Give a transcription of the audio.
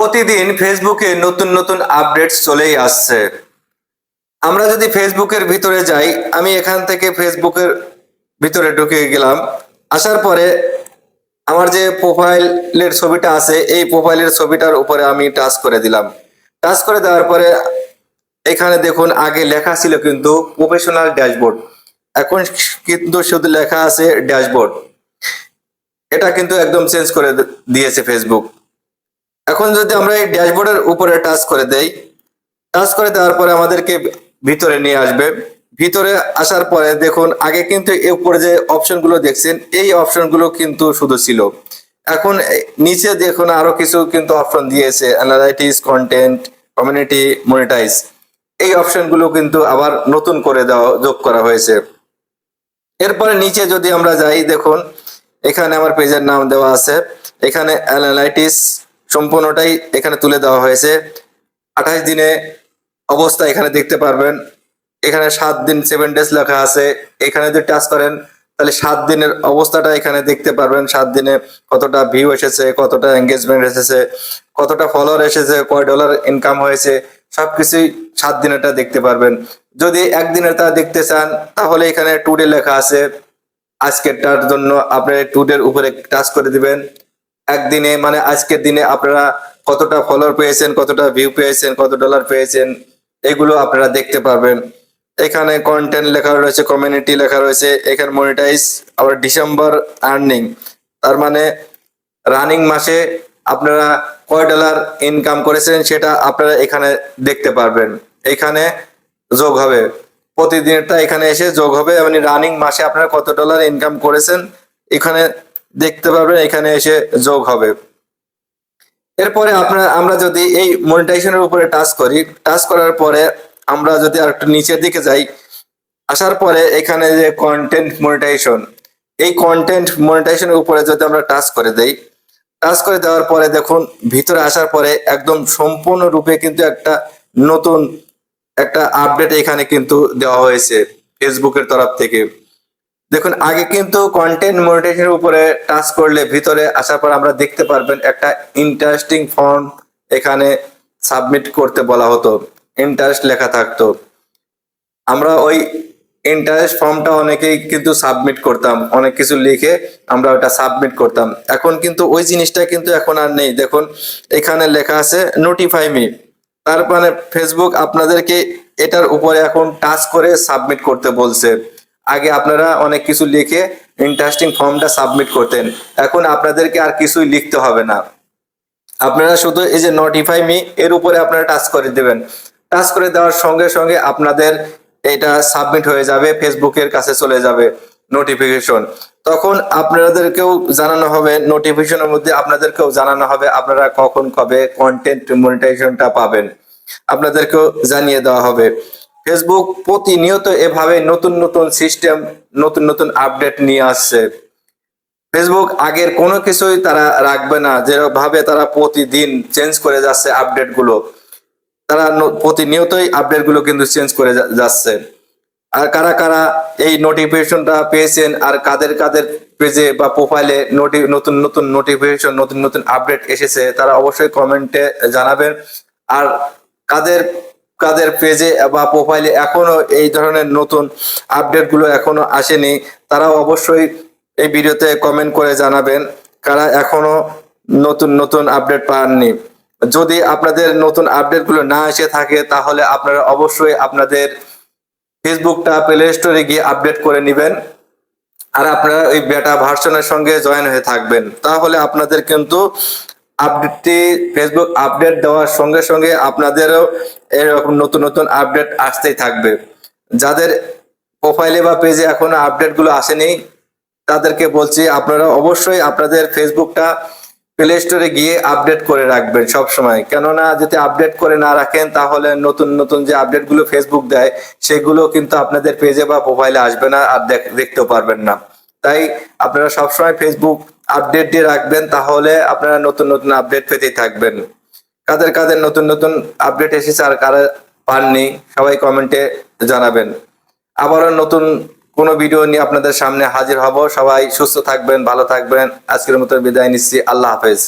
প্রতিদিন ফেসবুকে নতুন নতুন আপডেটস চলেই আসছে। আমরা যদি ফেসবুকের ভিতরে যাই, আমি এখান থেকে ফেসবুকের ভিতরে ঢুকে গেলাম। আসার পরে আমার যে প্রোফাইলের ছবিটা আছে, এই প্রোফাইলের ছবিটার উপরে আমি টাচ করে দিলাম। টাচ করে দেওয়ার পরে এখানে দেখুন, আগে লেখা ছিল কিন্তু প্রফেশনাল ড্যাশবোর্ড এখন কিন্তু শুধু লেখা আছে ড্যাশবোর্ড এটা কিন্তু একদম চেঞ্জ করে দিয়েছে ফেসবুক এখন যদি আমরা এই ড্যাশবোর্ডের উপরে টাচ করে দেই, টাচ করে দেওয়ার পরে আমাদেরকে ভিতরে নিয়ে আসবে। ভিতরে আসার পরে দেখুন, আগে কিন্তু এর উপরে যে অপশনগুলো দেখছেন, এই অপশনগুলো কিন্তু শুধু ছিল। এখন নিচে দেখুন আরও কিছু কিন্তু অপশন দিয়েছে অ্যানালাইটিস কন্টেন্ট কমিউনিটি মনিটাইজ এই অপশনগুলো কিন্তু আবার নতুন করে দেওয়া, যোগ করা হয়েছে। এরপরে নিচে যদি আমরা যাই, দেখুন, এখানে আমার পেজের নাম দেওয়া আছে। এখানে অ্যানালাইটিস সম্পূর্ণটাই এখানে তুলে দেওয়া হয়েছে। আঠাশ দিনে অবস্থা এখানে দেখতে পারবেন। এখানে সাত দিন সেভেন ডেজ লেখা আছে। এখানে যদি টাচ করেন, তাহলে সাত দিনের অবস্থাটা এখানে দেখতে পারবেন। সাত দিনে কতটা ভিউ এসেছে, কতটা এঙ্গেজমেন্ট এসেছে, কতটা ফলোয়ার এসেছে, কয় ডলার ইনকাম হয়েছে, সবকিছুই সাত দিনেরটা দেখতে পারবেন। যদি একদিনের তা দেখতে চান, তাহলে এখানে টুডে লেখা আছে। আজকেরটার জন্য আপনি টুডের উপরে টাচ করে দিবেন। একদিনে মানে আজকের দিনে আপনারা কতটা ফলোয়ার পেয়েছেন, কতটা ভিউ পেয়েছেন, কত ডলার পেয়েছেন, এগুলো আপনারা দেখতে পারবেন। এখানে কন্টেন্ট লেখা রয়েছে কমিউনিটি লেখা রয়েছে। এখানে মনিটাইজ আবার ডিসেম্বর আর্নিং তার মানে রানিং মাসে আপনারা কয় ডলার ইনকাম করেছেন সেটা আপনারা এখানে দেখতে পারবেন। এখানে যোগ হবে। প্রতিদিনটা এখানে এসে যোগ হবে। মানে রানিং মাসে আপনারা কত ডলার ইনকাম করেছেন, এখানে দেখতে পারবেন এখানে এসে যোগ হবে। এরপরে আপনার আমরা যদি এই মনিটাইজেশনের উপরে টাচ করি টাচ করার পরে আমরা যদি আর একটু নিচের দিকে যাই আসার পরে এখানে যে কন্টেন্ট মনিটাইজেশন এই কন্টেন্ট মনিটাইজেশনের উপরে যদি আমরা টাচ করে দেই টাচ করে দেওয়ার পরে দেখুন ভিতরে আসার পরে একদম সম্পূর্ণ রূপে কিন্তু একটা নতুন একটা আপডেট এখানে কিন্তু দেওয়া হয়েছে ফেসবুকের তরফ থেকে। দেখুন, আগে কিন্তু কন্টেন্ট মনিটাইজেশনের উপরে টাচ করলে ভিতরে আসার পর আমরা দেখতে পারবেন একটা ইন্টারেস্টিং ফর্ম এখানে সাবমিট করতে বলা হতো ইন্টারেস্ট লেখা থাকতো। আমরা ওই ইন্টারেস্ট ফর্মটা অনেকেই কিন্তু সাবমিট করতাম, অনেক কিছু লিখে আমরা ওটা সাবমিট করতাম। এখন কিন্তু ওই জিনিসটা কিন্তু এখন আর নেই। দেখুন, এখানে লেখা আছে নোটিফাই মি তার মানে ফেসবুক আপনাদেরকে এটার উপরে এখন টাচ করে সাবমিট করতে বলছে। আগে আপনারা অনেক কিছু লিখে ইন্টারেস্টিং ফর্মটা সাবমিট করতেন। এখন আপনাদেরকে আর কিছুই লিখতে হবে না। আপনারা শুধু এই যে নোটিফাই মি এর উপরে আপনারা টাচ করে দেবেন। টাচ করে দেওয়ার সঙ্গে সঙ্গে আপনাদের এটা সাবমিট হয়ে যাবে ফেসবুকের কাছে চলে যাবে নোটিফিকেশন তখন আপনাদেরকেও জানানো হবে নোটিফিকেশনের মধ্যে আপনাদেরকেও জানানো হবে আপনারা কখন কবে কন্টেন্ট মনিটাইজেশনটা পাবেন। আপনাদেরকেও জানিয়ে দেওয়া হবে। ফেসবুক প্রতিনিয়ত এভাবে নতুন নতুন সিস্টেম নতুন নতুন আপডেট নিয়ে আসছে। ফেসবুক আগের কোনো কিছুই তারা রাখবে না, যেভাবে তারা প্রতিদিন চেঞ্জ করে যাচ্ছে আপডেটগুলো। তারা প্রতিনিয়তই আপডেটগুলো কিন্তু চেঞ্জ করে যাচ্ছে। আর কারা কারা এই নোটিফিকেশনটা পেয়েছেন আর কাদের কাদের পেজে বা প্রোফাইলে নতুন নতুন নোটিফিকেশন নতুন নতুন আপডেট এসেছে, তারা অবশ্যই কমেন্টে জানাবেন। আর কাদের কাদের পেজে বা প্রোফাইলে এখনও এই ধরনের নতুন আপডেটগুলো এখনও আসেনি, তারাও অবশ্যই এই ভিডিওতে কমেন্ট করে জানাবেন, কারা এখনও নতুন নতুন আপডেট পাননি। যদি আপনাদের নতুন আপডেটগুলো না এসে থাকে, তাহলে আপনারা অবশ্যই আপনাদের ফেসবুকটা প্লে স্টোরে গিয়ে আপডেট করে নেবেন, আর আপনারা ওই বেটা ভার্সনের সঙ্গে জয়েন হয়ে থাকবেন। তাহলে আপনাদের কিন্তু আপডেটটি ফেসবুক আপডেট দেওয়ার সঙ্গে সঙ্গে আপনাদেরও এরকম নতুন নতুন আপডেট আসতেই থাকবে। যাদের প্রোফাইলে বা পেজে এখনও আপডেটগুলো আসেনি, তাদেরকে বলছি আপনারা অবশ্যই আপনাদের ফেসবুকটা প্লে স্টোরে গিয়ে আপডেট করে রাখবেন সব সময় কেননা যদি আপডেট করে না রাখেন, তাহলে নতুন নতুন যে আপডেটগুলো ফেসবুক দেয়, সেগুলো কিন্তু আপনাদের পেজে বা প্রোফাইলে আসবে না আর দেখ- দেখতেও পারবেন না। তাই আপনারা সবসময় ফেসবুক আপডেট দিয়ে রাখবেন, তাহলে আপনারা নতুন নতুন আপডেট পেতেই থাকবেন। কাদের কাদের নতুন নতুন আপডেট এসেছে আর কারা পাননি, সবাই কমেন্টে জানাবেন। আবারও নতুন কোনো ভিডিও নিয়ে আপনাদের সামনে হাজির হব। সবাই সুস্থ থাকবেন, ভালো থাকবেন। আজকের মতো বিদায় নিচ্ছি। আল্লাহ হাফেজ।